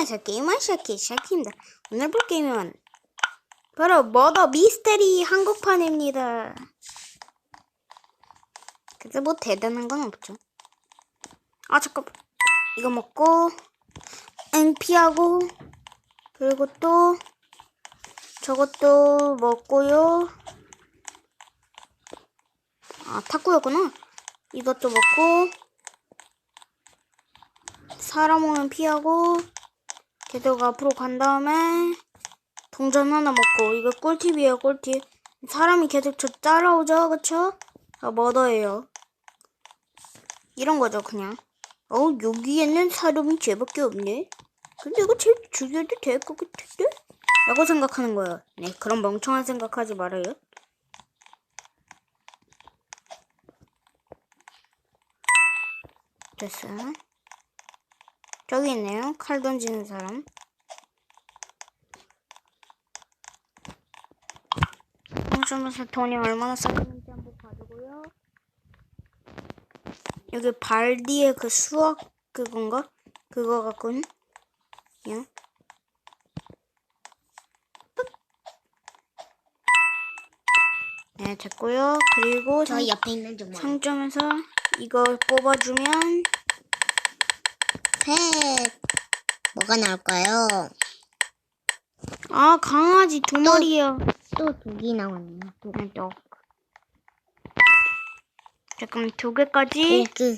게임에서 게임을 시작해 시작입니다. 오늘 볼 게임은 바로 머더 미스테리 한국판입니다. 그래서 뭐 대단한 건 없죠. 아 잠깐 이거 먹고 응 피하고 그리고 또 저것도 먹고요. 아 탁구였구나. 이것도 먹고 사람 오면 피하고 계속 앞으로 간 다음에 동전 하나 먹고 이거 꿀팁이에요 꿀팁. 사람이 계속 저 따라오죠 그쵸? 아 머더예요. 이런 거죠 그냥. 어 여기에는 사람이 쟤밖에 없네? 근데 이거 쟤 죽여도 될 것 같은데? 라고 생각하는 거예요. 네 그런 멍청한 생각하지 말아요. 됐어 저기 있네요. 칼 던지는 사람. 평점에서 돈이 얼마나 쌓이는지 한번 봐주고요. 여기 발 뒤에 그 수학 그건가? 그거 같군. 요. 네, 됐고요. 그리고 저희 옆에 있는 좀 뭐예요? 상점에서 이거 뽑아주면 펫 뭐가 나올까요? 아 강아지 두 마리요. 또 독이 나왔네요. 독. 네, 또. 잠깐 두 개까지 독.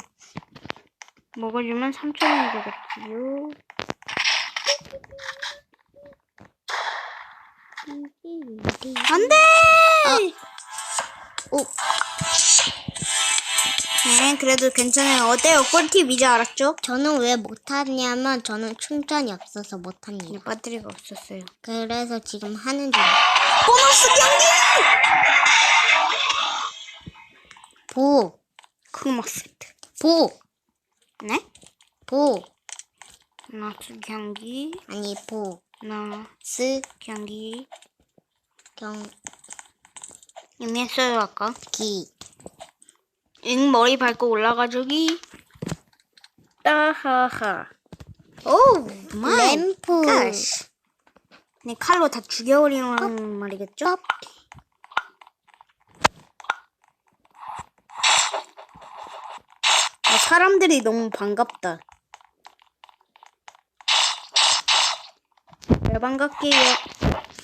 먹어주면 3천원이 되겠지요. 안돼! 오, 네, 그래도 괜찮아요. 어때요? 꿀팁 이제 알았죠? 저는 왜 못하냐면 저는 충전이 없어서 네, 못합니다. 배터리가 없었어요. 그래서 지금 하는 중. 보너스 경기! 보, 크막 세트. 보, 네? 보. 보너스 경기. 아니 보, 나 스, 경기. 경, 이미 했어요, 아까. 기. 응, 머리 밟고 올라가 주기. 따하하. 오, 마이 램프. 가시. 네, 칼로 다 죽여버리는 말이겠죠? ป๊ 아, 사람들이 너무 반갑다. 네, 반갑게요.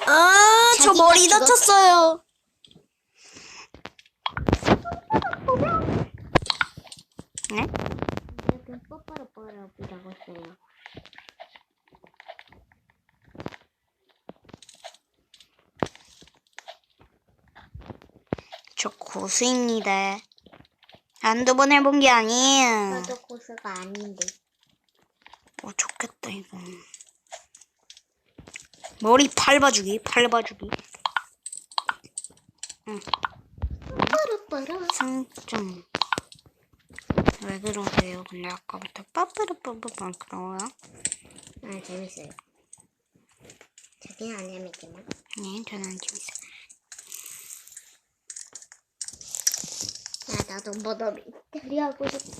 아, 저 머리 죽었어. 다쳤어요. 네? 이렇게 뽀뽀뽀뽀 보자고 했어요. 저 고수입니다. 한두 번 해본 게 아니에요. 저도 고수가 아닌데. 오, 좋겠다, 이거. 머리 밟아주기, 밟아주기. 뽀뽀뽀. 상점. 왜 그러세요? 근데 아까부터 빠빠르빠빠빠 그러고요. 아 재밌어요. 자기는 안 재밌지만. 네, 저는 재밌어요. 야 나도 뭐더 미스테리 하고 싶어.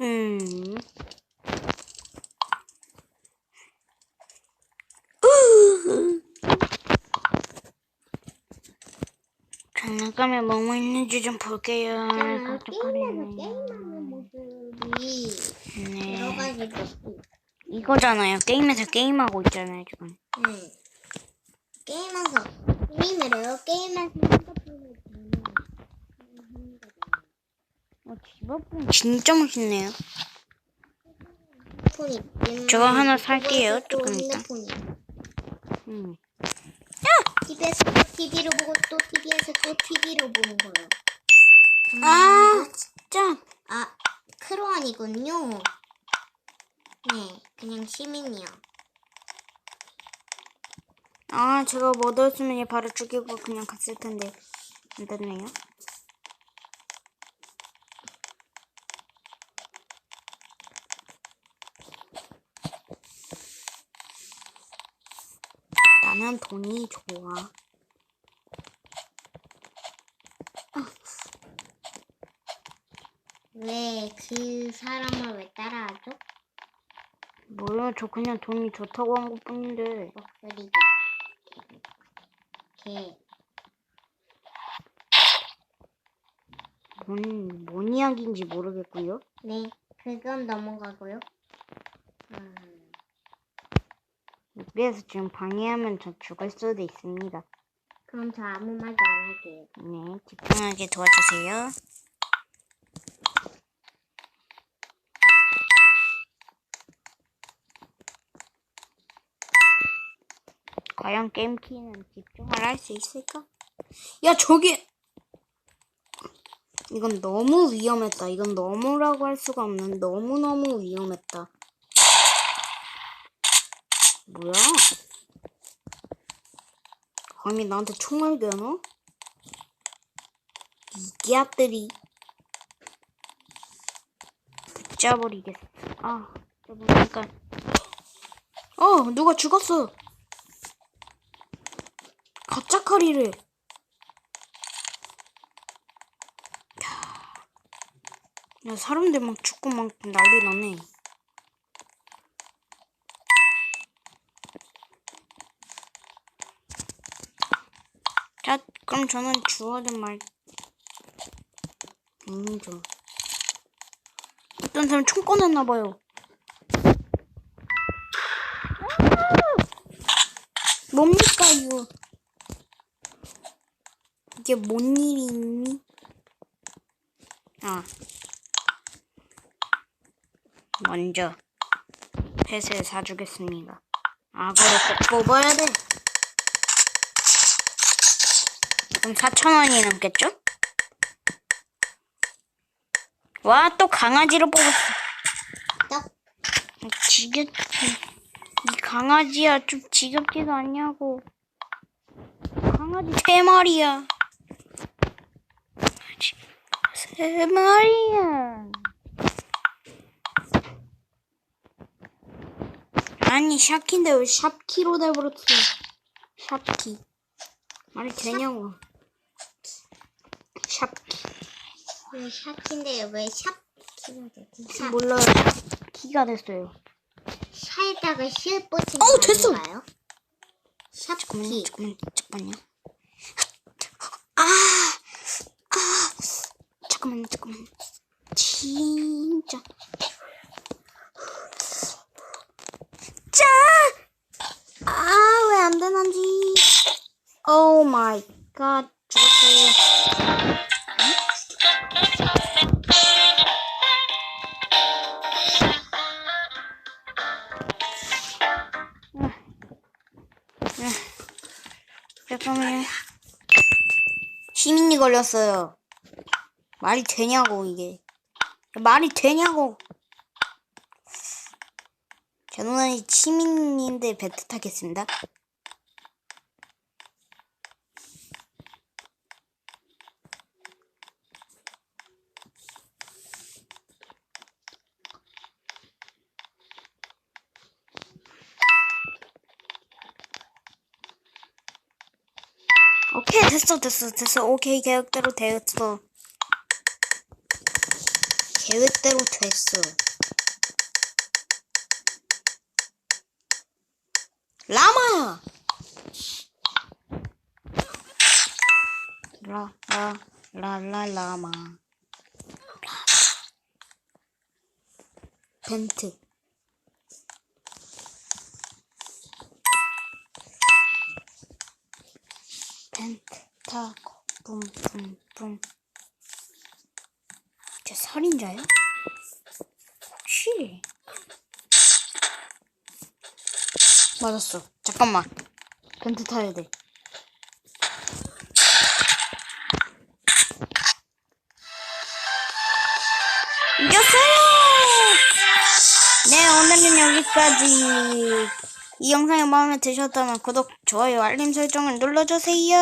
음. 장난감에 뭐뭐 있는지 좀 볼게요. 게임에서. 게임하는 모습이 여러 네. 가지가 있고. 이거잖아요. 게임에서 게임하고 있잖아요, 지금. 네. 게임에서 게임을 해요. 게임에서 핸드폰을. 어, 집 진짜 멋있네요. 폰이 저거 하나 살게요, 또 조금 이따. 핸드폰이 음. TV에서 또 TV로 보고 또 TV에서 또 TV로 보는 거예요. 아, 진짜. 아, 크로안이군요. 네, 그냥 시민이요. 아, 제가 뭐 넣었으면 얘 바로 죽이고 그냥 갔을 텐데. 안 됐네요. 나는 돈이 좋아. 왜왜그 사람을 왜 따라하죠? 뭐야, 저 그냥 돈이 좋다고 한 것 뿐인데. 목소리가 개 뭔, 뭔 이야기인지 모르겠고요. 네, 그건 넘어가고요. 음, 여기에서 지금 방해하면 저 죽을 수도 있습니다. 그럼 저 아무 말도 안 할게요. 네, 집중하게 도와주세요. 과연 게임 키는 집중을 할 수 있을까? 야, 저기! 이건 너무 위험했다. 이건 너무라고 할 수가 없는 너무너무 위험했다. 뭐야? 감히 나한테 총을 겨눠? 이기압들이 붙잡아버리겠어. 아, 보니까 어, 누가 죽었어. 가짜. 야, 야, 사람들 막 죽고 막 난리 나네. 자, 그럼 저는 주어든 말 아니죠. 어떤 사람 총 꺼냈나 봐요. 뭡니까 이거? 이게 뭔 일이 있니? 아, 먼저 펫을 사주겠습니다. 악어를 꼭 뽑아야 돼. 그럼 4천 원이 넘겠죠? 와, 또 강아지를 뽑았어. 떡 지겹, 이 강아지야, 좀 지겹지도 않냐고. 강아지 세 마리야. 세 마리야. 아니, 샤키인데 왜 샵키로 돼버렸어? 샵키. 말이 되냐고. 샵키. 왜 샵인데 왜샵 키가 되지? 샵 몰라요. 키가 됐어요. 샤에다가 실 꽂힌 거 됐어! 아닌가요? 잠깐만요, 샵 키 잠깐만요, 잠깐만요. 아, 아, 잠깐만요, 잠깐만요. 진짜. 짜! 아, 왜 안 되는지. 오 마이 갓, 죽었어요. 잠깐만요. 시민이 걸렸어요. 말이 되냐고, 이게. 말이 되냐고. 제 누나는 시민인데 배트 타겠습니다. 오케이, 됐어, 됐어, 됐어. 오케이, 계획대로 됐어. 계획대로 됐어. 라마야! 라, 라, 라, 라, 라마. 벤트. 벤트 타고 붐붐붐 쟤 살인자야? 혹시? 맞았어. 잠깐만. 벤트 타야 돼. 이겼어요! 네 오늘은 여기까지 이 영상이 마음에 드셨다면 구독, 좋아요, 알림 설정을 눌러주세요.